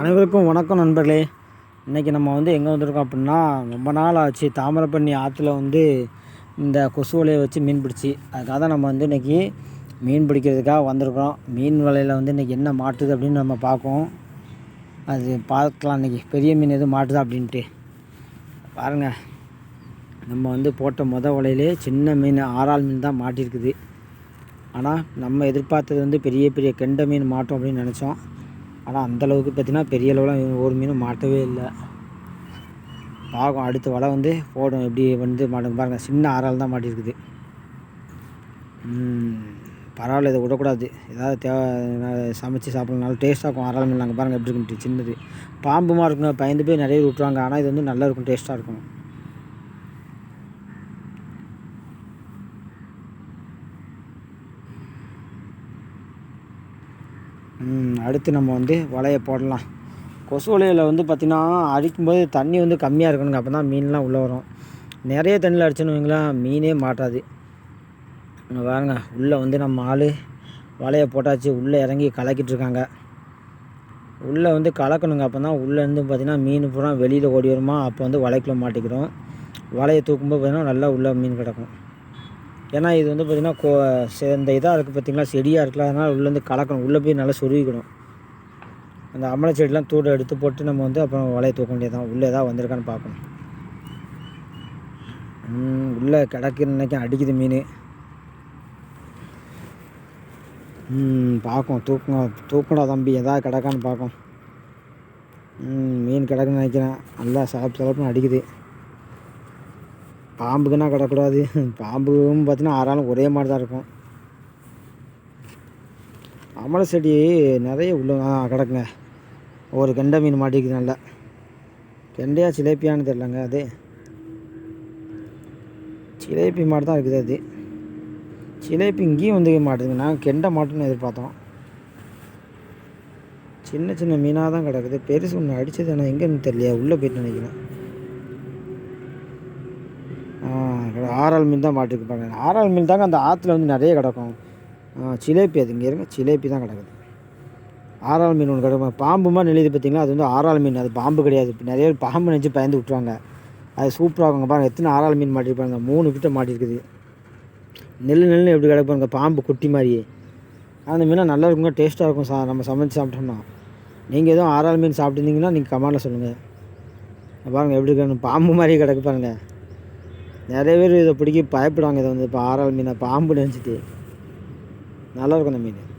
அனைவருக்கும் வணக்கம் நண்பர்களே. இன்றைக்கி நம்ம வந்து எங்கே வந்திருக்கோம் அப்படின்னா ரொம்ப நாள் ஆச்சு. தாமிரபரணி ஆற்றுல வந்து இந்த கொசு வலையை வச்சு மீன் பிடிச்சி அதுக்காக தான் நம்ம வந்து இன்றைக்கி மீன் பிடிக்கிறதுக்காக வந்திருக்கிறோம். மீன் வலையில் வந்து இன்றைக்கி என்ன மாட்டுது அப்படின்னு நம்ம பார்ப்போம் அது பார்க்கலாம் இன்றைக்கி பெரிய மீன் எதுவும் மாட்டுதா அப்படின்ட்டு. பாருங்கள் நம்ம வந்து போட்ட மொத வலையிலே சின்ன மீன் ஆறால் மீன் தான் மாட்டியிருக்குது ஆனால் நம்ம எதிர்பார்த்தது வந்து பெரிய பெரிய கெண்டை மீன் மாட்டோம் அப்படின்னு நினச்சோம். ஆனால் அந்தளவுக்கு பார்த்தீங்கன்னா பெரிய அளவில் ஒரு மீனும் மாட்டவே இல்லை. பார்க்கும் அடுத்த வலை வந்து போடும். எப்படி வந்து மாட்டுங்க பாருங்கள் சின்ன ஆறால் தான் மாட்டியிருக்குது பரவாயில்ல இதை விடக்கூடாது. ஏதாவது தேவை சமைச்சு சாப்பிட்றதுனால டேஸ்ட்டாக இருக்கும். ஆறால் மீன் நாங்கள் பாருங்கள் எப்படி இருக்குன்ட்டு. சின்னது. பாம்புமா இருக்குங்க பயந்து போய் நிறைய பேர் விட்ருவாங்க ஆனால் இது வந்து நல்லா இருக்கும் டேஸ்ட்டாக இருக்கும். அடுத்து நம்ம வந்து வலையை போடலாம். கொசு வலையில் வந்து பார்த்திங்கன்னா அடிக்கும்போது தண்ணி வந்து கம்மியாக இருக்கணுங்க. அப்போ தான் மீன்லாம் உள்ளே வரும். நிறைய தண்ணியில் அடிச்சோன்னு வைங்களேன் மீனே மாட்டாது. பாருங்க உள்ளே வந்து நம்ம ஆள் வலையை போட்டாச்சு. உள்ளே இறங்கி கலக்கிட்டு இருக்காங்க. உள்ளே வந்து கலக்கணுங்க. அப்போ தான் உள்ளேருந்து பார்த்திங்கன்னா மீன் பூரா வெளியில் ஓடி வருமா? அப்போ வந்து வலைக்குள்ளே மாட்டிக்கிறோம். வலையை தூக்கும்போது பார்த்திங்கன்னா நல்லா உள்ளே மீன் கிடக்கும். ஏன்னா இது வந்து பார்த்திங்கன்னா கோ இந்த இதாக இருக்குது பார்த்திங்களா செடியாக இருக்குல்ல அதனால் உள்ளேருந்து கலக்கணும். உள்ளே போய் நல்லா சொருவிக்கணும் அந்த அமலை செடிலாம் தூட எடுத்து போட்டு நம்ம வந்து அப்புறம் வலையை தூக்க வேண்டியதான் உள்ளே எதாவது வந்திருக்கான்னு பார்க்கணும். உள்ளே கிடக்குன்னு நினைக்க அடிக்குது மீன். பார்க்கும் தூக்குங்க தூக்கடா தம்பி. எதாவது கிடக்கான்னு பார்க்கும் மீன் கிடக்குன்னு நினைக்கிறேன். நல்லா சாப்பிட்டு சாப்பிட்டு அடிக்குது. பாம்புக்குன்னா கிடக்கூடாது பாம்பும் பார்த்தீங்கன்னா ஆறாலும் ஒரே மாதிரி தான் இருக்கும். அமலை செடி நிறைய உள்ள கிடக்குங்க. ஒரு கெண்டை மீன் மாட்டிக்குது நல்லா. கெண்டையா சிலேப்பியான்னு தெரிலங்க அது. சிலேப்பி மாடு தான் இருக்குது அது. சிலேப்பி இங்கேயும் வந்து மாட்டுதுங்க. நான் கெண்டை மாட்டுன்னு எதிர்பார்த்தோம். சின்ன சின்ன மீனாக தான் கிடக்குது. பெருசு ஒன்று அடித்தது ஆனால் எங்கேன்னு தெரியல. உள்ளே போயிட்டு நினைக்கிறேன். ஆ, ஆறால் மீன் தான் மாட்டிருக்கு பாருங்க ஆறால் மீன் தாங்க அந்த ஆற்றுல வந்து நிறைய கிடக்கும். ஆ, சிலேப்பி அது இங்கே இருங்க. சிலேப்பி தான் கிடக்குது. ஆறால் மீன் ஒன்று கிடக்கும். பாம்புமா நெளிது பார்த்தீங்களா அது வந்து ஆறால் மீன். அது பாம்பு கிடையாது. நிறைய பேர் பாம்பு நினச்சி பயந்து விட்ருவாங்க அது சூப்பராக இருக்குங்க பாருங்கள் எத்தனை ஆறால் மீன் மாட்டிருப்பாங்க மூணு கிட்ட மாட்டிருக்குது. நெல் நெல் எப்படி கிடப்பாங்க பாம்பு குட்டி மாதிரியே. அந்த மீனாக நல்லா இருக்குங்க. டேஸ்ட்டாக இருக்கும். சா நம்ம சமைச்சு சாப்பிட்டோம்னா. நீங்கள் எதுவும் ஆறால் மீன் சாப்பிட்டுருந்தீங்கன்னா நீங்கள் கமாண்டில் சொல்லுங்கள் பாருங்கள் எப்படி இருக்கணும் பாம்பு மாதிரியே கிடக்கு பாருங்கள் நிறைய பேர் இதை பிடிக்க பயப்படுவாங்க. இதை வந்து இப்போ ஆறால் மீனை பாம்பு நினச்சிட்டு நல்லா இருக்கும் அந்த மீன்.